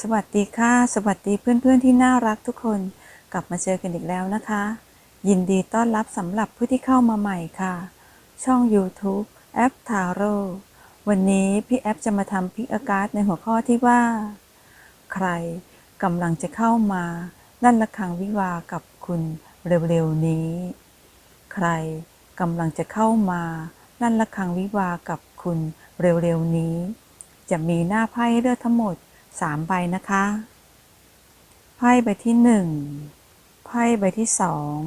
สวัสดีค่ะ สวัสดีเพื่อนๆที่น่ารักทุกคน กลับมาเจอกันอีกแล้วนะคะ ยินดีต้อนรับสำหรับผู้ที่เข้ามาใหม่ค่ะ ช่อง YouTube แอปทาโร่วันนี้พี่แอปจะมาทำพิกอาการ์ดในหัวข้อที่ว่า ใครกำลังจะเข้ามาลั่นระฆังวิวากับคุณเร็วๆนี้ ใครกำลังจะเข้ามาลั่นระฆังวิวากับคุณเร็วๆนี้ จะมีหน้าไพ่เลือกทั้งหมด 3ใบนะคะ ไพ่ใบที่1ไพ่ใบที่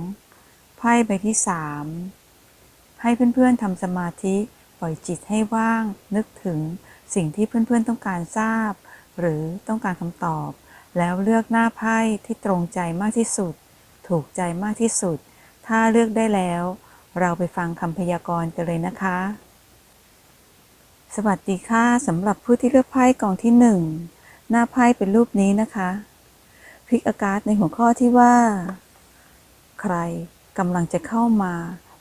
2ไพ่ใบที่3ให้เพื่อนๆทำสมาธิปล่อยจิตให้ว่าง นึกถึงสิ่งที่เพื่อนๆต้องการทราบ หรือต้องการคำตอบ แล้วเลือกหน้าไพ่ที่ตรงใจมากที่สุด ถูกใจมากที่สุด ถ้าเลือกได้แล้ว เราไปฟังคำพยากรณ์กันเลยนะคะ สวัสดีค่ะสำหรับผู้ที่เลือกไพ่กองที่หนึ่ง หน้าไพ่เป็นรูปนี้นะคะพลิกอากาศในหัวข้อที่ว่า ใครกำลังจะเข้ามา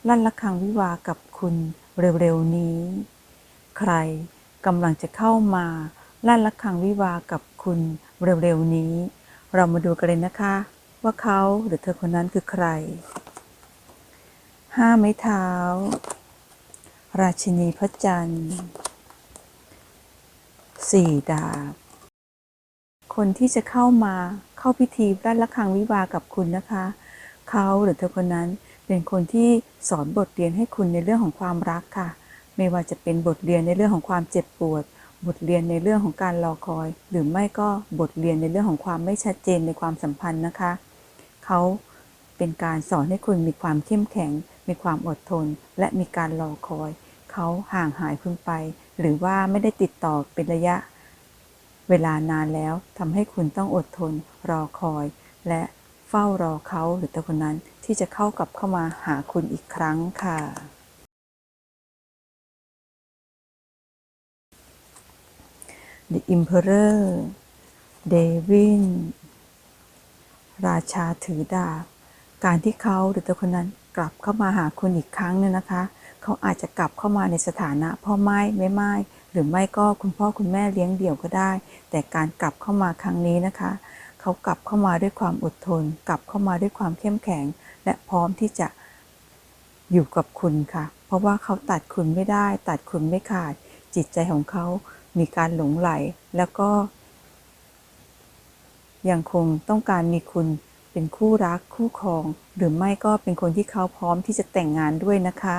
ลั่นระฆังวิวากับคุณเร็วๆนี้ ใครกำลังจะเข้ามาลั่นระฆังวิวากับคุณเร็วๆนี้ เรามาดูกันเลยนะคะ ว่าเขาหรือเธอคนนั้นคือใคร ห้าไม้เท้า ราชินีพระจันทร์สี่ดาบ คนที่จะเข้ามาเข้าพิธีด้านละคังวิวากับคุณนะคะ เขาหรือเธอคนนั้นเป็นคนที่สอนบทเรียนให้คุณในเรื่องของความรักค่ะ ไม่ว่าจะเป็นบทเรียนในเรื่องของความเจ็บปวด บทเรียนในเรื่องของการรอคอย หรือไม่ก็บทเรียนในเรื่องของความไม่ชัดเจนในความสัมพันธ์นะคะ เขาเป็นการสอนให้คุณมีความเข้มแข็ง มีความอดทน และมีการรอคอย เขาห่างหายคุณไป หรือว่าไม่ได้ติดต่อเป็นระยะ เวลานานแล้วทำให้คุณต้องอดทน รอคอย และเฝ้ารอเขาหรือตัวคนนั้นที่จะเข้ากลับเข้ามาหาคุณอีกครั้งค่ะ The Emperor เดวิน ราชาถือดาบ การที่เขาหรือตัวคนนั้นกลับเข้ามาหาคุณอีกครั้งเนี่ยนะคะ เขาอาจจะกลับเข้ามาในสถานะพ่อไม้ไม่ไม้ หรือไม่ก็คุณพ่อคุณแม่เลี้ยงเดี่ยวก็ได้ แต่การกลับเข้ามาครั้งนี้นะคะ เขากลับเข้ามาด้วยความอดทน กลับเข้ามาด้วยความเข้มแข็ง และพร้อมที่จะอยู่กับคุณค่ะ เพราะว่าเขาตัดคุณไม่ได้ ตัดคุณไม่ขาด จิตใจของเขา มีการหลงไหล แล้วก็ ยังคงต้องการมีคุณเป็นคู่รักคู่ครอง หรือไม่ก็เป็นคนที่เขาพร้อมที่จะแต่งงานด้วยนะคะ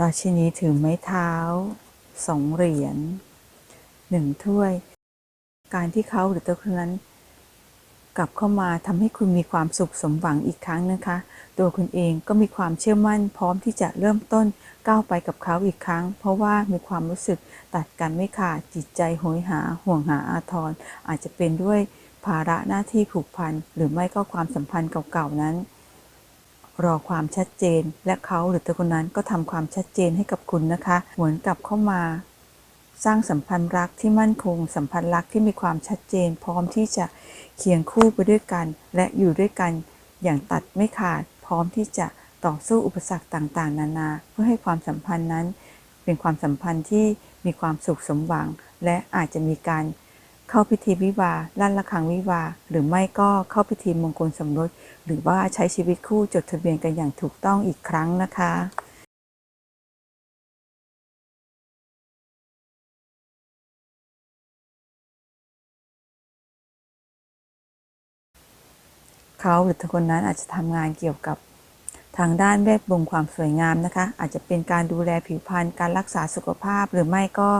ราชินีถือไม้เท้าสองเหรียญหนึ่งถ้วย การที่เขาหรือตัวคนนั้นกลับเข้ามาทำให้คุณมีความสุขสมหวังอีกครั้งนะคะ ตัวคุณเองก็มีความเชื่อมั่น พร้อมที่จะเริ่มต้นก้าวไปกับเขาอีกครั้ง เพราะว่ามีความรู้สึกตัดกันไม่ขาดจิตใจโหยหา ห่วงหาอาทรอาจจะเป็นด้วยภาระหน้าที่ผูกพัน หรือไม่ก็ความสัมพันธ์เก่าๆนั้น รอความชัดเจน และเขาหรือตัวคนนั้นก็ทำความชัดเจนให้กับคุณนะคะ เหมือนกับเข้ามา สร้างสัมพันธ์รักที่มั่นคง สัมพันธ์รักที่มีความชัดเจน พร้อมที่จะเคียงคู่ไปด้วยกัน และอยู่ด้วยกันอย่างตัดไม่ขาด พร้อมที่จะต่อสู้อุปสรรคต่างๆ นานา เพื่อให้ความสัมพันธ์นั้น เป็นความสัมพันธ์ที่มีความสุขสมหวัง และอาจจะมีการ เข้าพิธีวิวาลั่นระฆังวิวา หรือไม่ก็เข้าพิธีมงคลสมรส หรือว่าใช้ชีวิตคู่จดทะเบียนกันอย่างถูกต้องอีกครั้งนะคะเขาหรือคนนั้นอาจจะทำงานเกี่ยวกับทางด้านเวทมนต์ความสวยงามนะคะ อาจจะเป็นการดูแลผิวพรรณการรักษาสุขภาพหรือไม่ก็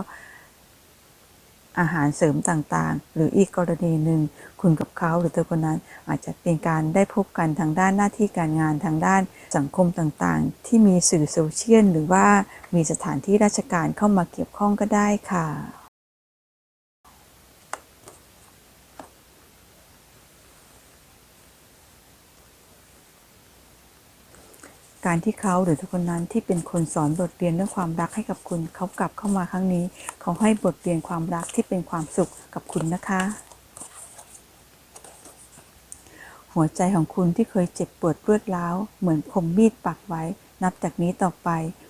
อาหารเสริมต่างๆ หรืออีกกรณีหนึ่ง คุณกับเขาหรือเธอคนนั้นอาจจะเป็นการได้พบกันทางด้านหน้าที่การงานทางด้านสังคมต่างๆ ที่มีสื่อโซเชียลหรือว่ามีสถานที่ราชการเข้ามาเกี่ยวข้องก็ได้ค่ะ การที่เขาหรือทุกคนนั้นที่เป็นคนสอนบทเรียนเรื่องความรักให้กับคุณ เขากลับเข้ามาครั้งนี้ เขาให้บทเรียนความรักที่เป็นความสุขกับคุณนะคะ หัวใจของคุณที่เคยเจ็บปวดรวดร้าวเหมือนคมมีดปักไว้ นับจากนี้ต่อไป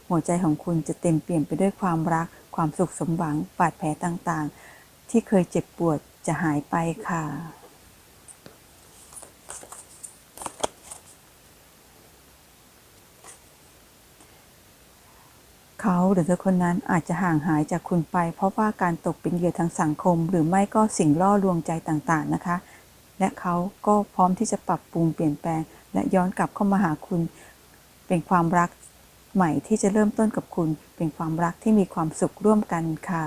หัวใจของคุณจะเต็มเปี่ยมไปด้วยความรัก ความสุขสมหวังบาดแผลต่างๆ ที่เคยเจ็บปวดจะหายไปค่ะ เขาหรือเธอคนนั้นอาจจะห่างหายจากคุณไป เพราะว่าการตกเป็นเหยื่อทางสังคม หรือไม่ก็สิ่งล่อลวงใจต่างๆนะคะ และเขาก็พร้อมที่จะปรับปรุงเปลี่ยนแปลง และย้อนกลับเข้ามาหาคุณ เป็นความรักใหม่ที่จะเริ่มต้นกับคุณ เป็นความรักที่มีความสุขร่วมกันค่ะ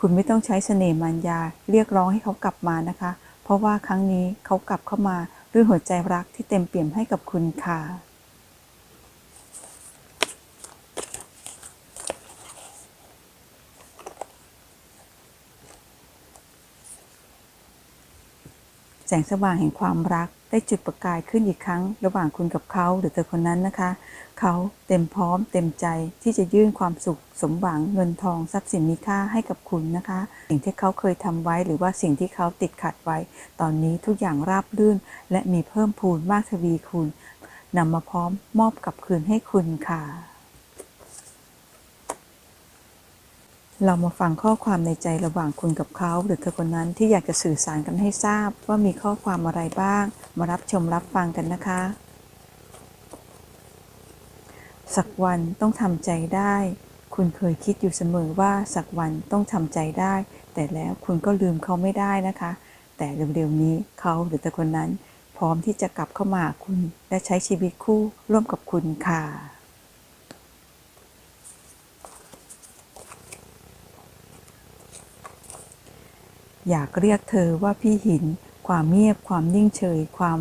คุณไม่ต้องใช้เสน่ห์มารยาเรียกร้องให้เขากลับมานะคะ ราะว่าครั้งนี้เขากลับเข้ามาด้วยหัวใจรักที่เต็มเปี่ยมให้กับคุณค่ะ แสงสว่างแห่งความรัก ได้จุดประกายขึ้นอีกครั้ง ระหว่างคุณกับเขาหรือเธอคนนั้นนะคะ เขาเต็มพร้อมเต็มใจที่จะยื่นความสุข สมหวังเงินทองทรัพย์สินมีค่าให้กับคุณนะคะ สิ่งที่เขาเคยทำไว้หรือว่าสิ่งที่เขาติดขัดไว้ ตอนนี้ทุกอย่างราบรื่น และมีเพิ่มพูนมากทวีคูณนำมาพร้อมมอบกับคืนให้คุณค่ะ เรามาฟังข้อความในใจระหว่างคุณกับเขา หรือเธอคนนั้นที่อยากจะสื่อสารกันให้ทราบ ว่ามีข้อความอะไรบ้าง มารับชมรับฟังกันนะคะ สักวันต้องทำใจได้ คุณเคยคิดอยู่เสมอว่าสักวันต้องทำใจได้ แต่แล้วคุณก็ลืมเขาไม่ได้นะคะ แต่เร็วๆนี้เขาหรือเธอคนนั้น พร้อมที่จะกลับเข้ามาคุณ และใช้ชีวิตคู่ร่วมกับคุณค่ะ อยากเรียกเธอว่าพี่หิน ความเงียบ ความนิ่งเฉย ความ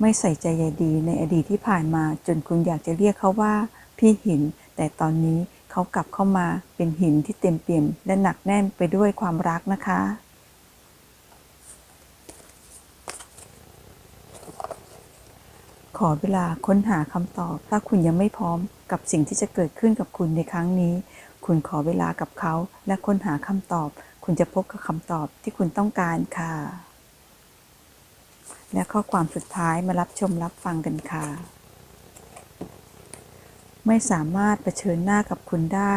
ไม่ใส่ใจใยดีในอดีตที่ผ่านมา จนคุณอยากจะเรียกเขาว่า พี่หิน แต่ตอนนี้เขากลับเข้ามาเป็นหินที่เต็มเปี่ยม และหนักแน่นไปด้วยความรักนะคะ ขอเวลาค้นหาคำตอบ ถ้าคุณยังไม่พร้อมกับสิ่งที่จะเกิดขึ้นกับคุณในครั้งนี้ คุณขอเวลากับเขาและค้นหาคำตอบ คุณจะพบกับคำตอบที่คุณต้องการค่ะ และข้อความสุดท้ายมารับชมรับฟังกันค่ะ ไม่สามารถเผชิญหน้ากับคุณได้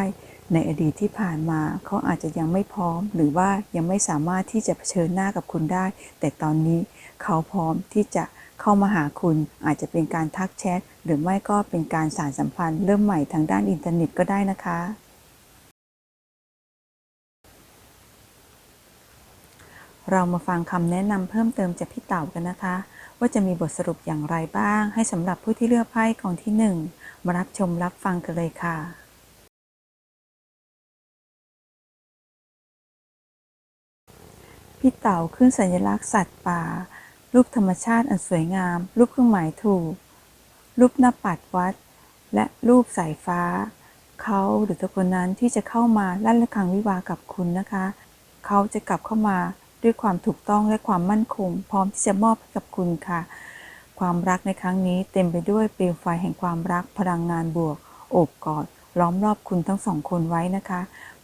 ในอดีตที่ผ่านมาเขาอาจจะยังไม่พร้อม หรือว่ายังไม่สามารถที่จะเผชิญหน้ากับคุณได้ แต่ตอนนี้เขาพร้อมที่จะเข้ามาหาคุณอาจจะเป็นการทักแชทหรือไม่ก็เป็นการสารสัมพันธ์เริ่มใหม่ทางด้านอินเทอร์เน็ตก็ได้นะคะ เรามาฟังคำแนะนำเพิ่มเติมจากพี่เต่ากันนะคะ ว่าจะมีบทสรุปอย่างไรบ้าง ให้สำหรับผู้ที่เลือกไพ่กองที่หนึ่งมารับชมรับฟังกันเลยค่ะพี่เต่าขึ้นสัญลักษณ์สัตว์ป่า รูปธรรมชาติอันสวยงาม รูปเครื่องหมายถูก รูปหน้าปัดวัด และรูปสายฟ้า เขาหรือตัวคนนั้นที่จะเข้ามาลั่นระฆังวิวากับคุณนะคะ เขาจะกลับเข้ามา ด้วยความถูกต้องและความมั่นคง พร้อมที่จะมอบให้กับคุณค่ะ ความรักในครั้งนี้เต็มไปด้วยเปลวไฟแห่งความรักพลังงานบวก โอบกอด ล้อมรอบคุณทั้งสองคนไว้นะคะ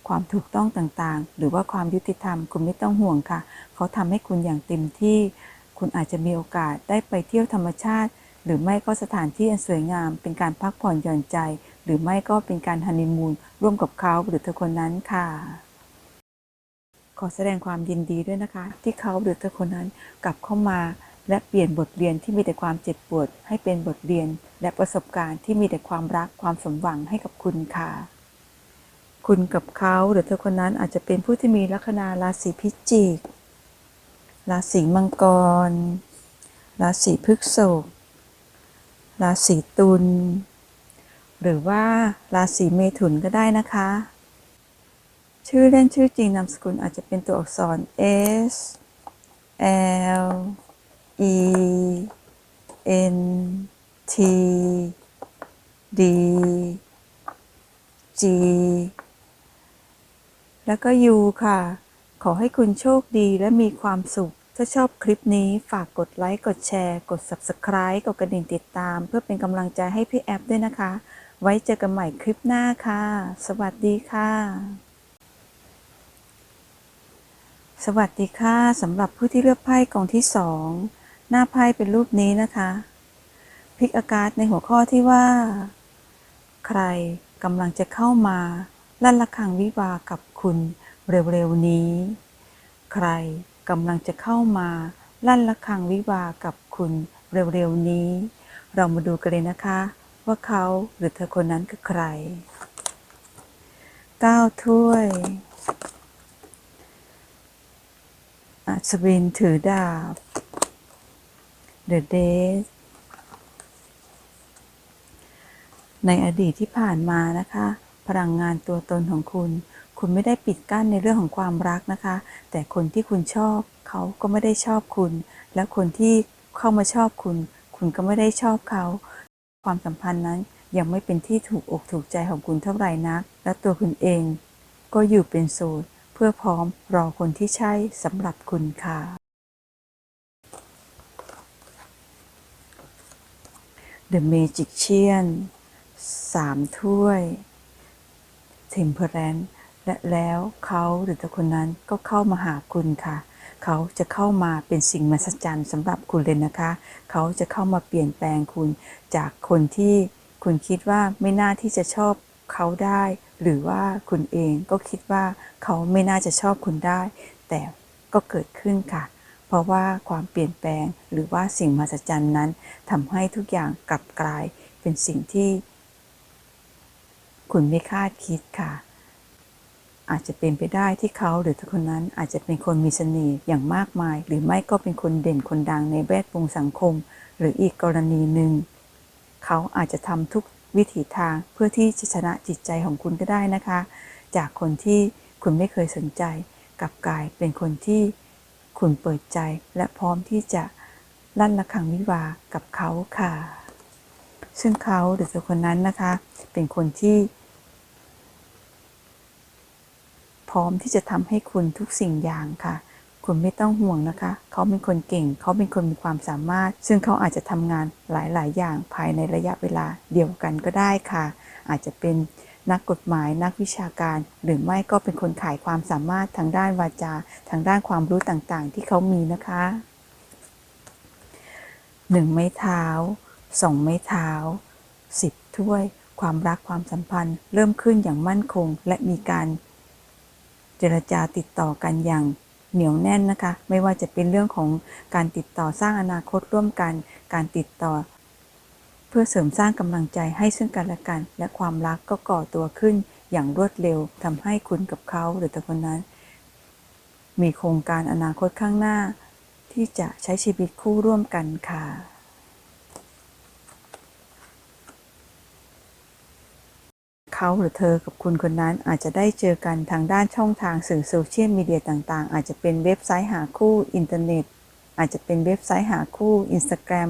ความถูกต้องต่างๆ หรือว่าความยุติธรรมคุณไม่ต้องห่วงค่ะ เขาทำให้คุณอย่างเต็มที่ คุณอาจจะมีโอกาสได้ไปเที่ยวธรรมชาติ หรือไม่ก็สถานที่อันสวยงาม เป็นการพักผ่อนหย่อนใจ หรือไม่ก็เป็นการฮันนีมูนร่วมกับเขาหรือเธอคนนั้นค่ะ ขอแสดงความยินดีด้วยนะคะ ที่เขาหรือเธอคนนั้นกลับเข้ามา และเปลี่ยนบทเรียนที่มีแต่ความเจ็บปวด ให้เป็นบทเรียน และประสบการณ์ที่มีแต่ความรักความสมหวังให้กับคุณค่ะ คุณกับเขาหรือเธอคนนั้นอาจจะเป็นผู้ที่มีลัคนาราศีพิจิก ราศีมังกร ราศีพฤษภราศีตุลหรือว่าราศีเมถุนก็ได้นะคะ ชื่อเล่นชื่อจริงนามสกุลอาจจะเป็นตัวอักษร S L E N T D G แล้วก็ U ค่ะ ขอให้คุณโชคดีและมีความสุข ถ้าชอบคลิปนี้ฝากกดไลค์ กดแชร์ กด Subscribe กดกระดิ่งติดตาม เพื่อเป็นกำลังใจให้พี่แอฟด้วยนะคะ ไว้เจอกันใหม่คลิปหน้าค่ะ สวัสดีค่ะ สวัสดีค่ะสำหรับผู้ที่เลือกไพ่กองที่สองหน้าไพ่เป็นรูปนี้นะคะพลิกอากาศในหัวข้อที่ว่า ใครกำลังจะเข้ามาลั่นละคังวิวากับคุณเร็วๆนี้ ใครกำลังจะเข้ามาลั่นละคังวิวากับคุณเร็วๆนี้ เรามาดูกันเลยนะคะ ว่าเขาหรือเธอคนนั้นคือใครเก้าถ้วย อัศวินถือดาบ The Days ในอดีตที่ผ่านมานะคะ พลังงานตัวตนของคุณ คุณไม่ได้ปิดกั้นในเรื่องของความรักนะคะ แต่คนที่คุณชอบเขาก็ไม่ได้ชอบคุณ และคนที่เข้ามาชอบคุณ คุณก็ไม่ได้ชอบเขา ความสัมพันธ์นั้นยังไม่เป็นที่ถูกอกถูกใจของคุณเท่าไหร่นัก และตัวคุณเองก็อยู่เป็นโสด พื่อพร้อมรอคนที่ใช่สำหรับคุณค่ะ The Magician สามถ้วย Temperance และแล้วเขาหรือแต่คนนั้นก็เข้ามาหาคุณค่ะ เขาจะเข้ามาเป็นสิ่งมหัศจรรย์สำหรับคุณเลยนะคะ เขาจะเข้ามาเปลี่ยนแปลงคุณจากคนที่คุณคิดว่าไม่น่าที่จะชอบเขาได้ หรือว่าคุณเองก็คิดว่าเขาไม่น่าจะชอบคุณได้ แต่ก็เกิดขึ้นค่ะ เพราะว่าความเปลี่ยนแปลงหรือว่าสิ่งมหัศจรรย์นั้นทำให้ทุกอย่างกลับกลายเป็นสิ่งที่ คุณไม่คาดคิดค่ะ อาจจะเป็นไปได้ที่เขาหรือทุกคนนั้นอาจจะเป็นคนมีเสน่ห์อย่างมากมาย หรือไม่ก็เป็นคนเด่นคนดังในแวดวงสังคม หรืออีกกรณีหนึ่งเขาอาจจะทำทุก วิถีทางเพื่อที่จะชนะจิตใจของคุณก็ได้นะคะ จากคนที่คุณไม่เคยสนใจกับกายเป็นคนที่คุณเปิดใจและพร้อมที่จะลั่นระฆังวิวากับเขาค่ะ ซึ่งเขาหรือเธอคนนั้นนะคะ เป็นคนที่ พร้อมที่จะทำให้คุณทุกสิ่งอย่างค่ะ คุณไม่ต้องห่วงนะคะ เขาเป็นคนเก่ง เขาเป็นคนมีความสามารถ ซึ่งเขาอาจจะทำงานหลาย ๆ อย่างภายในระยะเวลาเดียวกันก็ได้ค่ะ อาจจะเป็นนักกฎหมายนักวิชาการ หรือไม่ก็เป็นคนขายความสามารถทางด้านวาจา ทางด้านความรู้ต่างๆ ที่เขามีนะคะหนึ่งไม้เท้าสองไม้เท้าสิบถ้วย ความรักความสัมพันธ์ เริ่มขึ้นอย่างมั่นคง และมีการเจรจาติดต่อกันอย่าง เหนียวแน่นนะคะ ไม่ว่าจะเป็นเรื่องของการติดต่อสร้างอนาคตร่วมกัน การติดต่อ เพื่อเสริมสร้างกำลังใจให้ซึ่งกันและกัน และความรักก็ก่อตัวขึ้นอย่างรวดเร็วทำให้คุณกับเขาหรือแต่คนนั้น มีโครงการอนาคตข้างหน้า ที่จะใช้ชีวิตคู่ร่วมกันค่ะ เขาหรือเธอกับคุณคนนั้นอาจจะได้เจอกันทางด้านช่องทางสื่อโซเชียลมีเดียต่างๆ อาจจะเป็นเว็บไซต์หาคู่อินเทอร์เน็ต อาจจะเป็นเว็บไซต์หาคู่ Instagram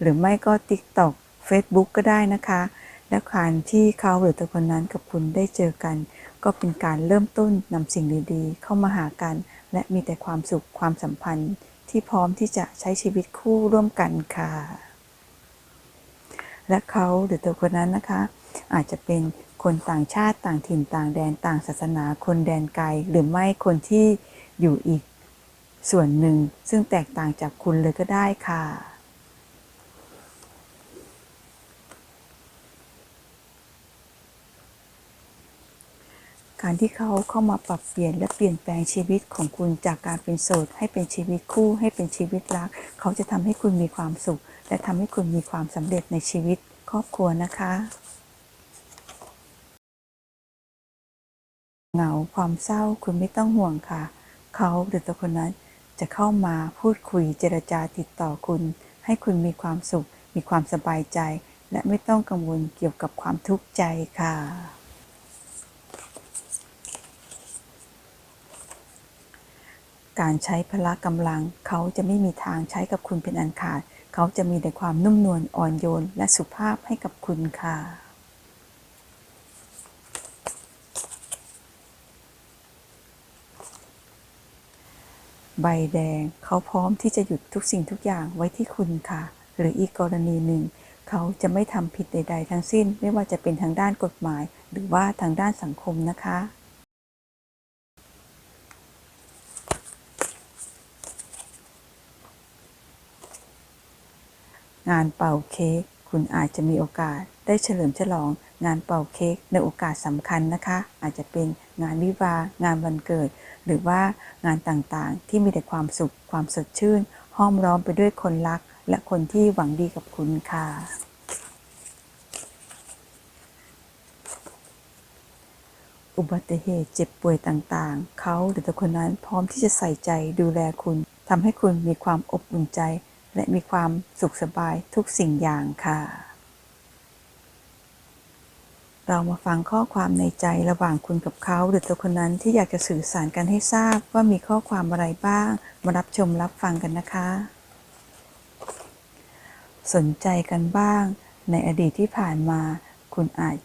หรือไม่ก็ TikTok Facebook ก็ได้นะคะ และการที่เขาหรือเธอคนนั้นกับคุณได้เจอกัน ก็เป็นการเริ่มต้นนำสิ่งดีๆ เข้ามาหากัน และมีแต่ความสุขความสัมพันธ์ ที่พร้อมที่จะใช้ชีวิตคู่ร่วมกันค่ะ และเขาหรือตัวคนนั้นนะคะ อาจจะเป็นคนต่างชาติต่างถิ่นต่างแดนต่างศาสนาคนแดนไกล หรือไม่คนที่อยู่อีกส่วนหนึ่ง ซึ่งแตกต่างจากคุณเลยก็ได้ค่ะ การที่เขาเข้ามาปรับเปลี่ยนและเปลี่ยนแปลงชีวิตของคุณจากการเป็นโสด ให้เป็นชีวิตคู่ให้เป็นชีวิตรัก เขาจะทำให้คุณมีความสุข และทำให้คุณมีความสำเร็จในชีวิตครอบครัวนะคะ เหงาความเศร้าคุณไม่ต้องห่วงค่ะ เขาหรือตัวคนนั้นจะเข้ามาพูดคุยเจรจาติดต่อคุณ ให้คุณมีความสุข มีความสบายใจ และไม่ต้องกังวลเกี่ยวกับความทุกข์ใจค่ะ การใช้พละกำลัง เขาจะไม่มีทางใช้กับคุณเป็นอันขาด เขาจะมีแต่ความนุ่มนวลอ่อนโยน และสุภาพให้กับคุณค่ะ ใบแดง เขาพร้อมที่จะหยุดทุกสิ่งทุกอย่างไว้ที่คุณค่ะ หรืออีกกรณีหนึ่ง เขาจะไม่ทำผิดใด ๆ ทั้งสิ้นไม่ว่าจะเป็นทางด้านกฎหมาย หรือว่าทางด้านสังคมนะคะงานเป่าเค้กคุณอาจจะมีโอกาส ได้เฉลิมฉลองงานเป่าเค้กในโอกาสสำคัญนะคะ อาจจะเป็นงานวิวา งานวันเกิด หรือว่างานต่างๆ ที่มีแต่ความสุข ความสดชื่น ห้อมร้อมไปด้วยคนรัก และคนที่หวังดีกับคุณค่ะ อุบัติเหตุเจ็บป่วยต่างๆ เขาหรือตัวคนนั้นพร้อมที่จะใส่ใจดูแลคุณทำให้คุณมีความอบอุ่นใจ และมีความสุขสบายทุกสิ่งอย่างค่ะ เรามาฟังข้อความในใจระหว่างคุณกับเขา หรือตัวคนนั้นที่อยากจะสื่อสารกันให้ทราบว่ามีข้อความอะไรบ้าง มารับชมรับฟังกันนะคะ สนใจกันบ้าง ในอดีตที่ผ่านมา คุณอาจ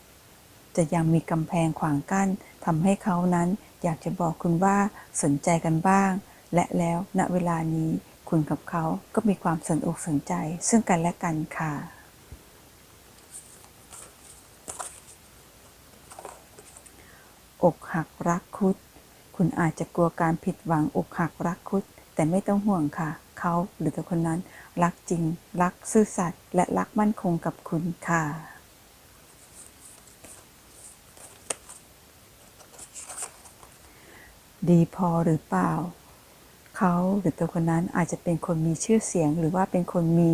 จะยังมีกำแพงขวางกั้นทำให้เขานั้นอยากจะบอกคุณว่าสนใจกันบ้าง และแล้วณเวลานี้คุณกับเขาก็มีความสนอกสนใจ ซึ่งกันและกันค่ะ อกหักรักคุด คุณอาจจะกลัวการผิดหวังอกหักรักคุด แต่ไม่ต้องห่วงค่ะ เขาหรือตัวคนนั้น รักจริง รักซื่อสัตย์และรักมั่นคงกับคุณค่ะดีพอหรือเปล่า เขาหรือตัวคนนั้นอาจจะเป็นคนมีชื่อเสียง หรือว่าเป็นคนมี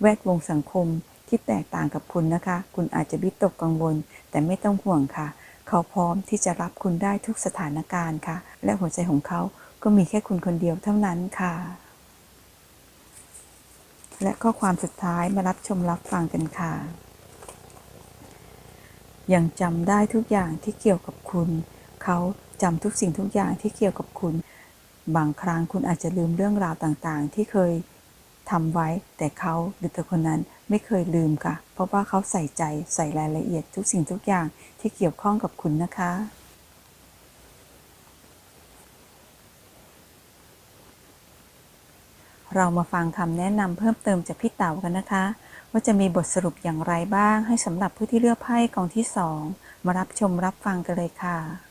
แวดวงสังคมที่แตกต่างกับคุณนะคะ คุณอาจจะวิตกกังวล แต่ไม่ต้องห่วงค่ะ เขาพร้อมที่จะรับคุณได้ทุกสถานการณ์ค่ะ และหัวใจของเขาก็มีแค่คุณคนเดียวเท่านั้นค่ะ และข้อความสุดท้ายมารับชมรับฟังกันค่ะ ยังจำได้ทุกอย่างที่เกี่ยวกับคุณ เขาจำทุกสิ่งทุกอย่างที่เกี่ยวกับคุณ บางครั้งคุณอาจจะลืมเรื่องราวต่างๆ ที่เคย ทำไว้ แต่เขาหรือตัวคนนั้นไม่เคยลืมค่ะ เพราะว่าเขาใส่ใจใส่รายละเอียดทุกสิ่งทุกอย่างที่เกี่ยวข้องกับคุณนะคะ เรามาฟังคำแนะนำเพิ่มเติมจากพี่เต๋ากันนะคะ ว่าจะมีบทสรุปอย่างไรบ้าง ให้สำหรับผู้ที่เลือกไพ่กองที่สองมารับชมรับฟังกันเลยค่ะ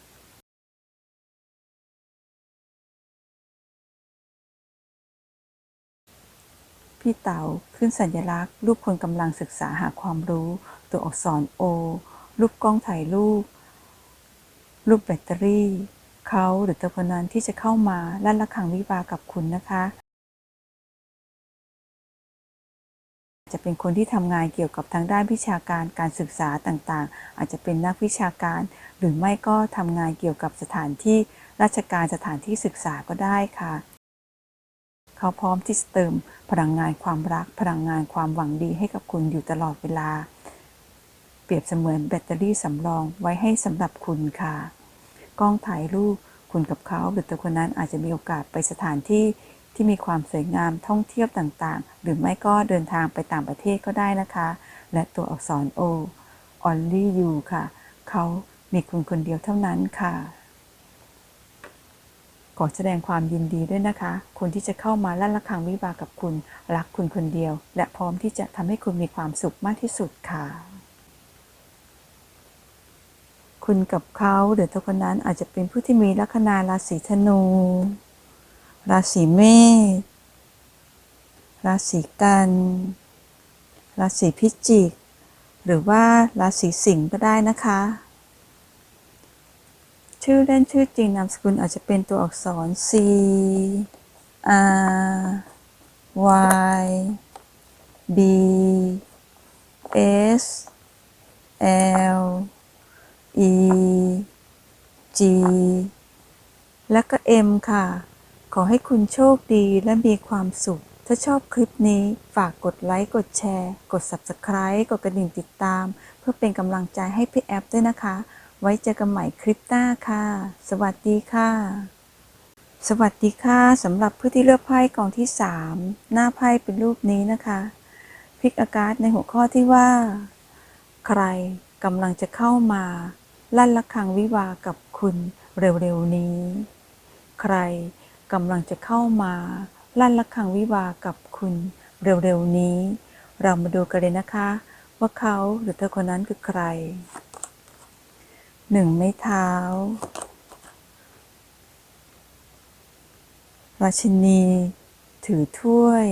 ี่เต๋าขึ้นสัญลักษณ์ รูปคนกำลังศึกษาหาความรู้ ตัวอักษร O รูปกล้องถ่ายรูป รูปแบตเตอรี่ เขาหรือตัวคนนั้นที่จะเข้ามาลั่นระฆังวิวากับคุณนะคะ จะเป็นคนที่ทำงานเกี่ยวกับทางด้านวิชาการการศึกษาต่างๆ อาจจะเป็นนักวิชาการ หรือไม่ก็ทำงานเกี่ยวกับสถานที่ราชการสถานที่ศึกษาก็ได้ค่ะ เขาพร้อมที่จะเติมพลังงานความรัก พลังงานความหวังดีให้กับคุณอยู่ตลอดเวลา เปรียบเสมือนแบตเตอรี่สำรองไว้ให้สำหรับคุณค่ะ กล้องถ่ายรูปคุณกับเขาหรือตัวคนนั้นอาจจะมีโอกาสไปสถานที่ที่มีความสวยงามท่องเที่ยวต่างๆ หรือไม่ก็เดินทางไปต่างประเทศก็ได้นะคะ และตัวอักษร O only you ค่ะ เขามีคุณคนเดียวเท่านั้นค่ะ ขอแสดงความยินดีด้วยนะคะ คนที่จะเข้ามาลั่นระฆังวิวากับคุณ รักคุณคนเดียว และพร้อมที่จะทำให้คุณมีความสุขมากที่สุดค่ะ คุณกับเขาหรือตัวคนนั้นอาจจะเป็นผู้ที่มีลัคนาราศีธนู ราศีเมษ ราศีกัน ราศีพิจิก หรือว่าราศีสิงห์ก็ได้นะคะ ชื่อเล่นชื่อจริงนามสกุลอาจจะเป็นตัวอักษร C R Y B S L E G และก็ M ค่ะ ขอให้คุณโชคดีและมีความสุข ถ้าชอบคลิปนี้ฝากกดไลค์ กดแชร์ กด Subscribe กดกระดิ่งติดตาม เพื่อเป็นกำลังใจให้พี่แอฟด้วยนะคะ ไว้เจอกันใหม่คลิปหน้าค่ะ สวัสดีค่ะ สวัสดีค่ะสำหรับผู้ที่เลือกไพ่กองที่ 3 หน้าไพ่เป็นรูปนี้นะคะพลิกอากาศในหัวข้อที่ว่า ใครกำลังจะเข้ามา ลั่นระฆังวิวากับคุณเร็วๆนี้ ใครกำลังจะเข้ามา ลั่นระฆังวิวากับคุณเร็วๆนี้ เรามาดูกันเลยนะคะ ว่าเขาหรือเธอคนนั้นคือใคร หนึ่งไม้เท้า ราชินี ถือถ้วย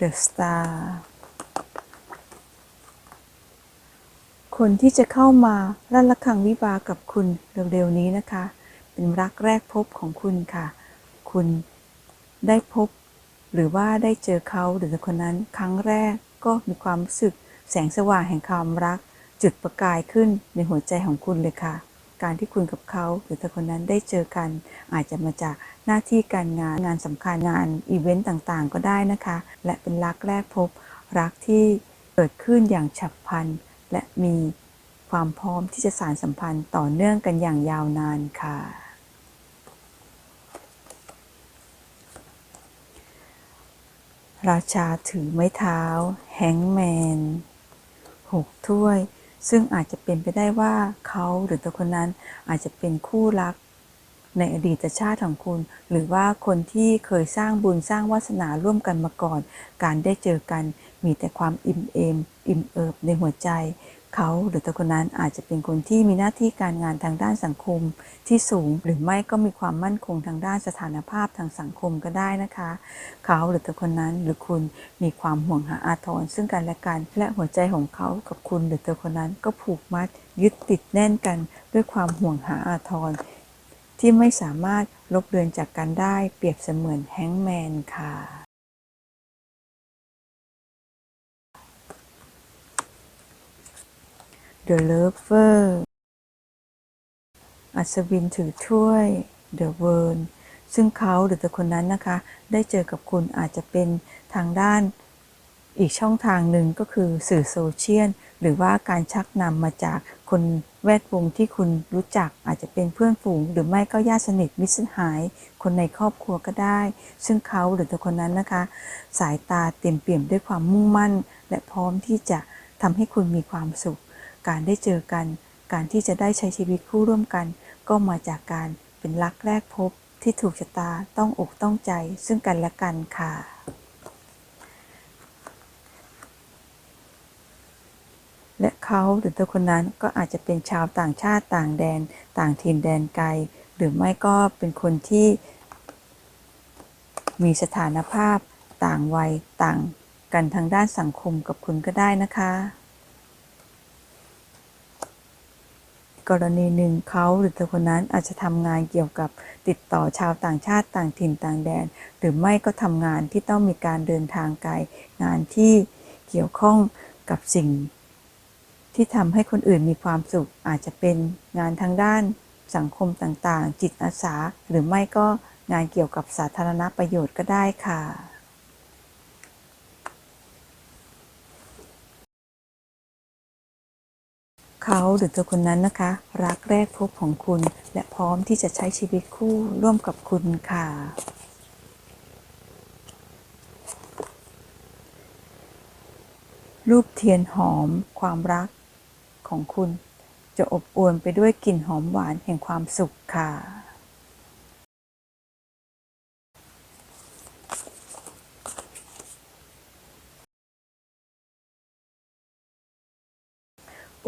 The Star คนที่จะเข้ามาลั่นละคังวิวากับคุณเร็วๆนี้นะคะ เป็นรักแรกพบของคุณค่ะ คุณได้พบ หรือว่าได้เจอเขาหรือคนนั้นครั้งแรกก็มีความรู้สึกแสงสว่างแห่งความรัก จุดประกายขึ้นในหัวใจของคุณเลยค่ะ การที่คุณกับเขาหรือแต่คนนั้นได้เจอกัน อาจจะมาจากหน้าที่การงานงานสำคัญงานอีเวนต์ต่างๆ ก็ได้นะคะ และเป็นรักแรกพบ รักที่เกิดขึ้นอย่างฉับพลัน และมีความพร้อมที่จะสานสัมพันธ์ต่อเนื่องกันอย่างยาวนานค่ะ ราชาถือไม้เท้า แฮงแมนหกถ้วย ซึ่งอาจจะเป็นไปได้ว่าเขาหรือตัวคนนั้นอาจจะเป็นคู่รัก ในอดีตชาติของคุณ หรือว่าคนที่เคยสร้างบุญสร้างวาสนาร่วมกันมาก่อน การได้เจอกัน มีแต่ความอิ่มเอมอิ่มเอิบในหัวใจ เขาหรือตัวคนนั้นอาจจะเป็นคนที่มีหน้าที่การงานทางด้านสังคมที่สูง หรือไม่ก็มีความมั่นคงทางด้านสถานภาพทางสังคมก็ได้นะคะ เขาหรือตัวคนนั้นหรือคุณมีความห่วงหาอาทรซึ่งกันและกัน และหัวใจของเขากับคุณหรือตัวคนนั้นก็ผูกมัด ยึดติดแน่นกัน ด้วยความห่วงหาอาทรที่ไม่สามารถลบเลือนจากกันได้เปรียบเสมือนแฮงแมนค่ะ The Lover อัศวินถือถ้วย The w o r l ซึ่งเขาหรือตัวคนนั้นนะคะ ได้เจอกับคุณอาจจะเป็นทางด้านอีกช่องทางหนึ่งก็คือสื่อโซเชียลหรือว่าการชักนำมาจากคนแวดวงที่คุณรู้จักอาจจะเป็นเพื่อนฝูง หรือไม่ก็ญาติสนิทมิตรสหาย คนในครอบครัวก็ได้ ซึ่งเขาหรือตัวคนนั้นนะคะ สายตาเต็มเปี่ยมด้วยความมุ่งมั่น และพร้อมที่จะทำให้คุณมีความสุข การได้เจอกัน การที่จะได้ใช้ชีวิตคู่ร่วมกัน ก็มาจากการเป็นรักแรกพบที่ถูกชะตาต้องอกต้องใจซึ่งกันและกันค่ะและเขาหรือตัวคนนั้นก็อาจจะเป็นชาวต่างชาติต่างแดน ต่างถิ่นแดนไกล หรือไม่ก็เป็นคนที่ มีสถานภาพ ต่างวัยต่างกันทางด้านสังคมกับคุณก็ได้นะคะ กรณีหนึ่งเขาหรือตัวคนนั้นอาจจะทำงานเกี่ยวกับติดต่อชาวต่างชาติต่างถิ่นต่างแดน หรือไม่ก็ทำงานที่ต้องมีการเดินทางไกล งานที่เกี่ยวข้องกับสิ่ง ที่ทำให้คนอื่นมีความสุข อาจจะเป็นงานทางด้านสังคมต่างๆ จิตอาสา หรือไม่ก็งานเกี่ยวกับสาธารณประโยชน์ก็ได้ค่ะ เขาหรือตัวคนนั้นนะคะ รักแรกพบของคุณ และพร้อมที่จะใช้ชีวิตคู่ร่วมกับคุณค่ะ รูปเทียนหอมความรักของคุณ จะอบอวลไปด้วยกลิ่นหอมหวานแห่งความสุขค่ะ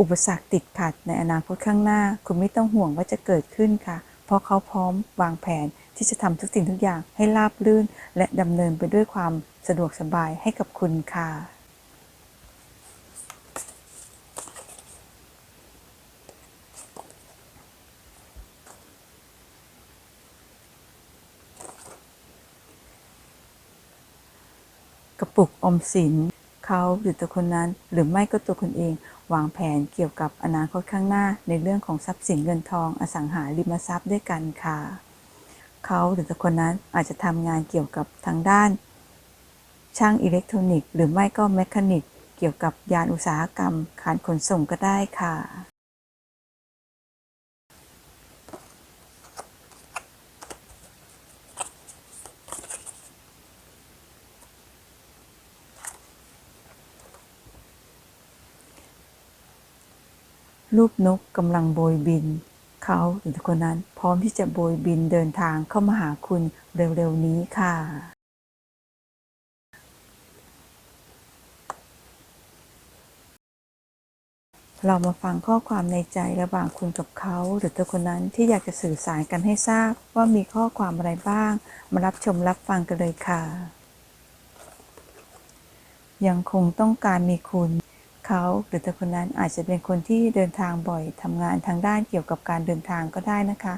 อุปสรรคติดขัดในอนาคตข้างหน้า คุณไม่ต้องห่วงว่าจะเกิดขึ้นค่ะ เพราะเขาพร้อมวางแผนที่จะทำทุกสิ่งทุกอย่างให้ราบรื่น และดำเนินไปด้วยความสะดวกสบายให้กับคุณค่ะกระปุกออมสินเขาหรือตัวคนนั้นหรือไม่ก็ตัวคนเอง วางแผนเกี่ยวกับอนาคตข้างหน้าในเรื่องของทรัพย์สินเงินทองอสังหาริมทรัพย์ด้วยกันค่ะ เขาหรือตัวคนนั้นอาจจะทำงานเกี่ยวกับทางด้าน ช่างอิเล็กทรอนิกส์หรือไม่ก็แมคานิกเกี่ยวกับยานอุตสาหกรรมการขนส่งก็ได้ค่ะ รูปนกกำลังโบยบิน เขาหรือคนนั้นพร้อมที่จะโบยบินเดินทางเข้ามาหาคุณเร็วๆนี้ค่ะ เรามาฟังข้อความในใจระหว่างคุณกับเขาหรือตัวคนนั้นที่อยากจะสื่อสารกันให้ทราบว่ามีข้อความอะไรบ้าง มารับชมรับฟังกันเลยค่ะ ยังคงต้องการมีคุณ เขาหรือแต่คนนั้นอาจจะเป็นคนที่เดินทางบ่อยทำงานทางด้านเกี่ยวกับการเดินทางก็ได้นะคะ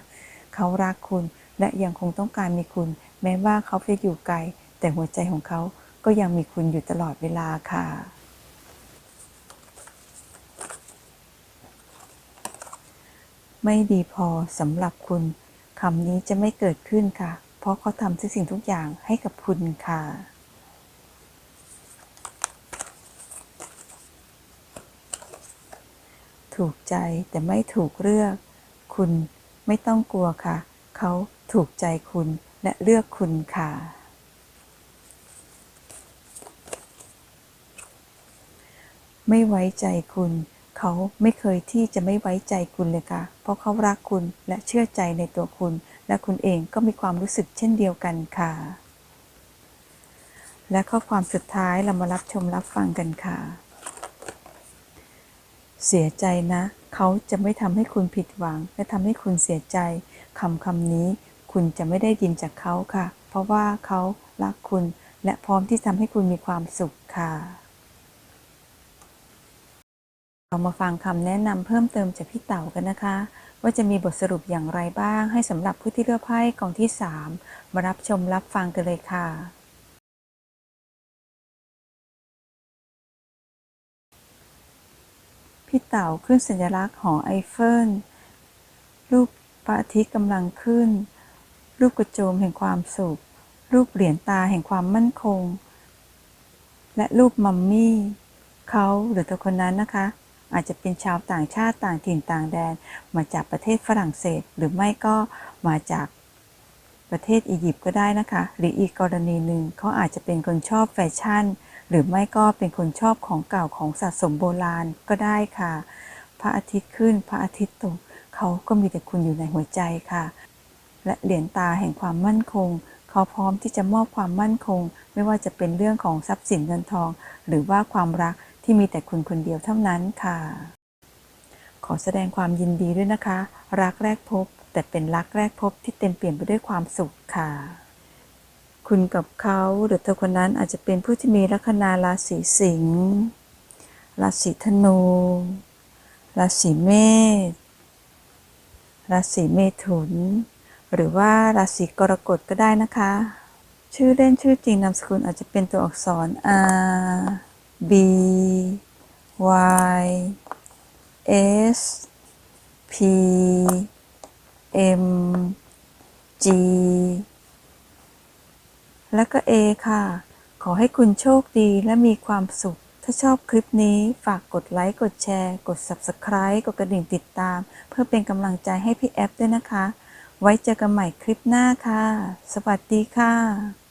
เขารักคุณและยังคงต้องการมีคุณ แม้ว่าเขาจะอยู่ไกล แต่หัวใจของเขาก็ยังมีคุณอยู่ตลอดเวลาค่ะไม่ดีพอสำหรับคุณคำนี้จะไม่เกิดขึ้นค่ะ เพราะเขาทำทุกสิ่งทุกอย่างให้กับคุณค่ะ ถูกใจแต่ไม่ถูกเลือก คุณไม่ต้องกลัวค่ะ เขาถูกใจคุณและเลือกคุณค่ะ ไม่ไว้ใจคุณ เขาไม่เคยที่จะไม่ไว้ใจคุณเลยค่ะ เพราะเขารักคุณและเชื่อใจในตัวคุณ และคุณเองก็มีความรู้สึกเช่นเดียวกันค่ะ และข้อความสุดท้ายเรามารับชมรับฟังกันค่ะ เสียใจนะ เขาจะไม่ทำให้คุณผิดหวัง และทำให้คุณเสียใจคำคำนี้ คุณจะไม่ได้ยินจากเขาค่ะ เพราะว่าเขารักคุณ และพร้อมที่ทำให้คุณมีความสุขค่ะ เรามาฟังคำแนะนำเพิ่มเติมจากพี่เต๋ากันนะคะ ว่าจะมีบทสรุปอย่างไรบ้าง ให้สำหรับผู้ที่เลือกไพ่กองที่ 3 มารับชมรับฟังกันเลยค่ะ พี่เต๋าขึ้นสัญลักษณ์หอไอเฟิลรูปพระอาทิตย์กำลังขึ้น รูปกระโจมแห่งความสุข รูปเหรียญตาแห่งความมั่นคง และรูปมัมมี่เขาหรือตัวคนนั้นนะคะ อาจจะเป็นชาวต่างชาติต่างถิ่นต่างแดน มาจากประเทศฝรั่งเศส หรือไม่ก็มาจากประเทศอียิปต์ก็ได้นะคะ หรืออีกกรณีหนึ่งเขาอาจจะเป็นคนชอบแฟชั่น หรือไม่ก็เป็นคนชอบของเก่าของสะสมโบราณก็ได้ค่ะ พระอาทิตย์ขึ้นพระอาทิตย์ตกเขาก็มีแต่คุณอยู่ในหัวใจค่ะ และเหรียญตาแห่งความมั่นคง เขาพร้อมที่จะมอบความมั่นคง ไม่ว่าจะเป็นเรื่องของทรัพย์สินเงินทอง หรือว่าความรักที่มีแต่คุณคนเดียวเท่านั้นค่ะ ขอแสดงความยินดีด้วยนะคะ รักแรกพบแต่เป็นรักแรกพบที่เต็มเปลี่ยนไปด้วยความสุขค่ะ คุณกับเขาหรือเธอคนนั้นอาจจะเป็นผู้ที่มีลัคนาราศีสิงห์ราศีธนู ราศีเมษราศีเมถุน หรือว่าราศีกรกฎก็ได้นะคะ ชื่อเล่นชื่อจริงนามสกุลอาจจะเป็นตัวอักษร R B Y S P M G และก็เอค่ะ ขอให้คุณโชคดีและมีความสุข ถ้าชอบคลิปนี้ฝากกดไลค์กดแชร์ กด Subscribe กดกระดิ่งติดตาม เพื่อเป็นกำลังใจให้พี่แอฟด้วยนะคะ ไว้เจอกันใหม่คลิปหน้าค่ะ สวัสดีค่ะ